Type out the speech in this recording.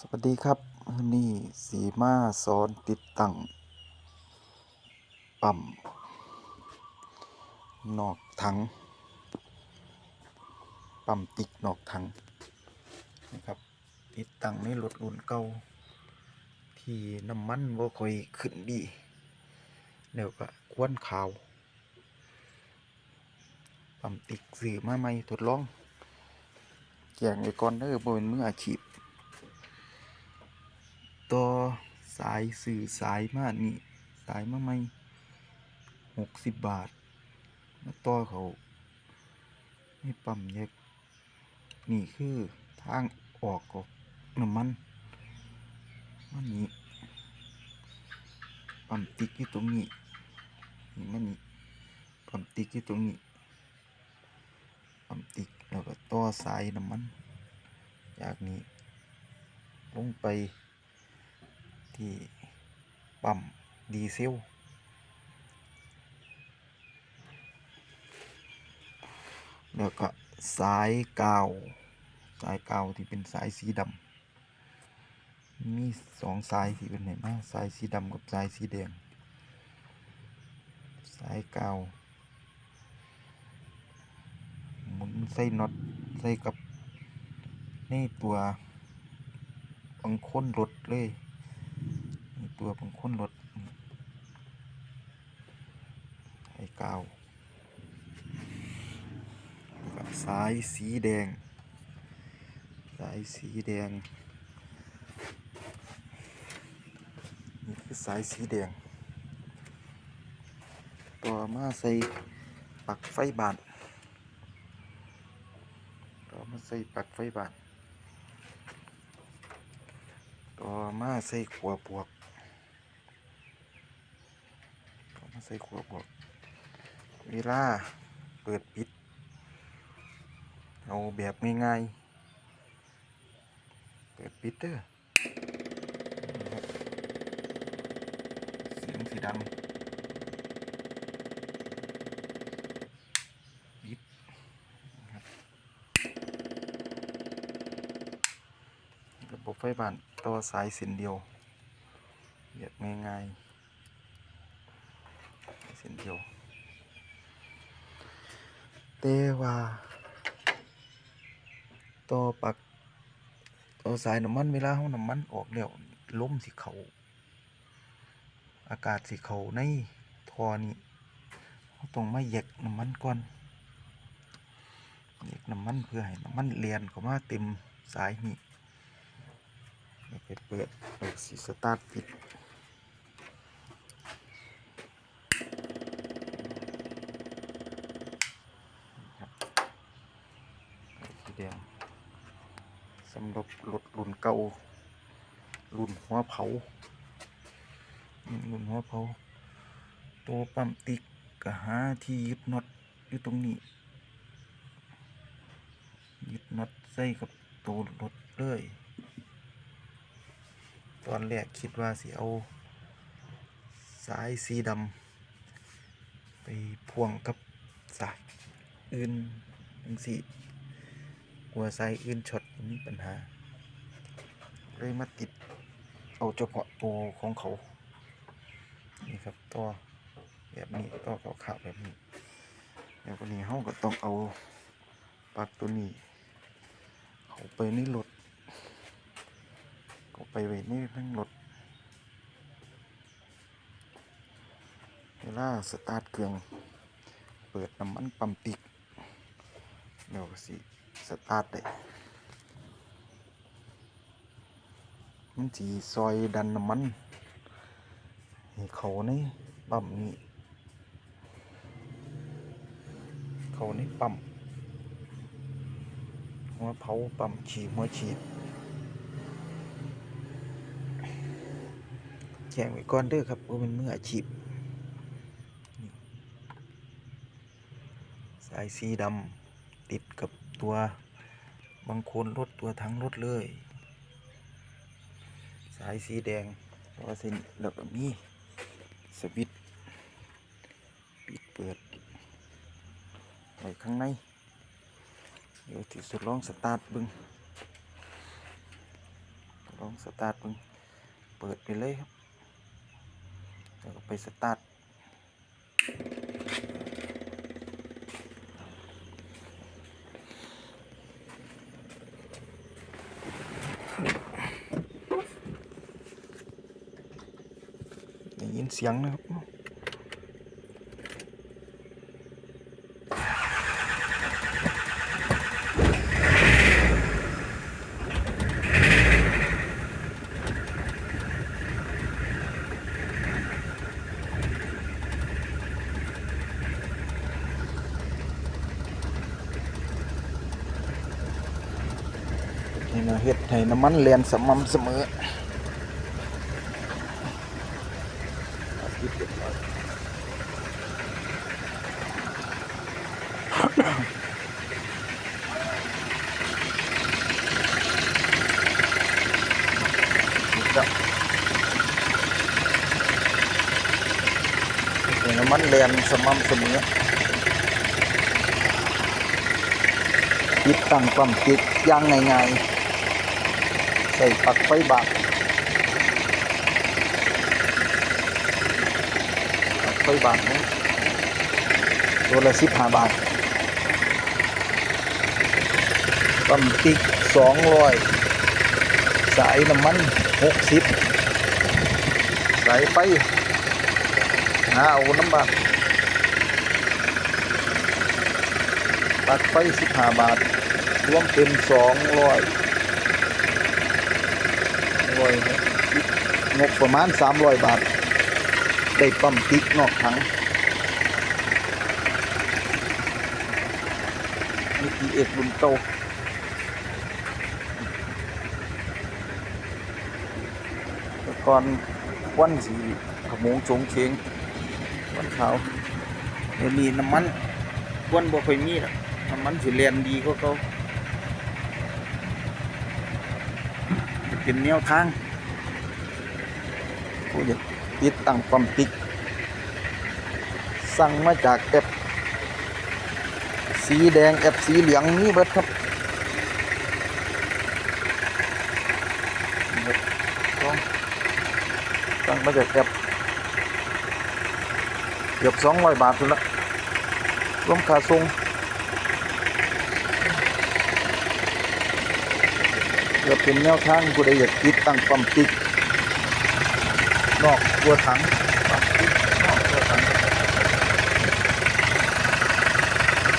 สวัสดีครับนี่สีมาสอนติดตั้งปั๊มนอกถังปั๊มติกนอกถังนะครับ ติดตั้งในรถรุ่นเก่าที่น้ำมันบ่ค่อยขึ้นดีแล้วก็ควนขาวปั๊มติกซื้อมาใหม่ทดลองแจ้งไว้ก่อนเด้อบ่เป็นมืออาชีพ ต่อสายสื่อสายมานี่สายมาไม่หกสิบบาทมาต่อเขาให้ปั๊มแยกนี่คือทางออกของน้ำมันมันนี้ปั๊มติ๊กอยู่ตรงนี้นี่มันนี่ปั๊มติ๊กอยู่ตรงนี้ปั๊มติ๊กแล้วก็ต่อสายน้ำมันจากนี้ลงไป ที่ปั๊มดีเซลแล้วก็สายกาว สายกาวที่เป็นสายสีดำมีสองสายที่เป็นไหนมาสายสีดำกับสายสีแดง สายกาวหมุนใส่น็อตใส่กับในตัวบังค้นรถเลย ตัวบังค้นรถไอ้กาวสายสีแดง สายสีแดง นี่คือสายสีแดง ต่อมาใส่ปักไฟบานต่อมาใส่ปักไฟบานต่อมาใส่ขัวบวก ต่อมา ใส่ขวบวกเวลาเปิดปิด เอาแบบง่ายๆ เปิดปิดเด้อรับเสียงสีดังปิดนะครับระบบไฟบ้านต่อสายส้นเดียวแบบง่ายๆ เดียวแต่ว่า ต่อปักต่อสายน้ำมันเวลาเฮาน้ำมันออกแล้วลมสิเขาอากาศสิเขาในท่อนี้เราต้องมาแยกน้ำมันก่อนแยกน้ำมันเพื่อให้น้ำมันเลียนเข้ามาเต็มสายนี้แล้วไปเปิดเปิดสีสตาร์ทปิด สีแดงสำหรับรถรุ่นเก่ารุ่นหัวเผารุ่นหัวเผา ตัวปั๊มติ๊กก็หาที่ยึดน็อตอยู่ตรงนี้ ยึดน็อตใส่กับตัวรถเลยตอนแรกคิดว่าสิเอาสายสีดำไปพ่วงกับสายอื่นจังสิ หัวไซอื่นช็อตมีปัญหา เลยมาติดเอาเฉพาะตัวของเขา นี่ครับตัวแบบนี้ตัวขาวๆแบบนี้ แล้ววันนี้เขาก็ต้องเอาปลั๊กตัวนี้เขาไปในรถเขาไปไว้ในทั้งรถเวลาสตาร์ทเครื่อง เปิดน้ำมันปั๊มติกเดี๋ยวสิ สตาร์ทได้มันสีซอยดันน้ำมันให้เขาในปั๊มนี้ เขาในปั๊มหัวเผาปั๊มฉีดหัวฉีดแจ้งไว้ก่อนเด้อครับว่าเป็นมืออาชีพสายสีดำติดกับ ตัว บางคนรถตัวทั้งรถเลย สายสีแดงตัวเส้นแล้วก็มีสวิตปิดเปิดไว้ข้างใน เดี๋ยวที่สุดลองสตาร์ทบึงลองสตาร์ทเพิ่งเปิดไปเลยครับแล้วก็ไปสตาร์ท เสียงนะครับนี่นะเฮ็ดให้น้ำมันเลียนสม่ำเสมอ นี่ครับให้น้ำมันเลียนสม่ำเสมอติดตั้งความติดอย่างง่ายๆใส่ปลักไฟบาทปลักไฟบาทนะตัวละสิบห้าบาทปั๊มติ๊กสองร้อยสายน้ำมันหกสิบสายไฟหาเอาน้ำบาทปลักไฟสิบห้าบาท รวมเป็นสองร้อยร้อยงบประมาณสามร้อยบาท ได้ปั๊มติ๊กนอกถังนี่ทีเอ็ดรุ่นโตแต่ก่อนวันสีขมงจงเชงวันขาวเดี๋ยวนี้น้ำมันวันบ่ค่อยมีแล้วน้ำมันสิเรียนดีก็เขาเป็นแนวทางผู้อยาก ติดตั้งปั๊มติ๊ก สั่งมาจากแอปสีแดงแอปสีเหลืองนี่เบิดครับนี่ครับลองสั่งมาจากแอปเกือบสองร้อยบาททุนละรวมค่าส่งเพื่อเป็นแนวทางผู้ใดอยากติดตั้งปั๊มติ๊ก นอกตัวถัง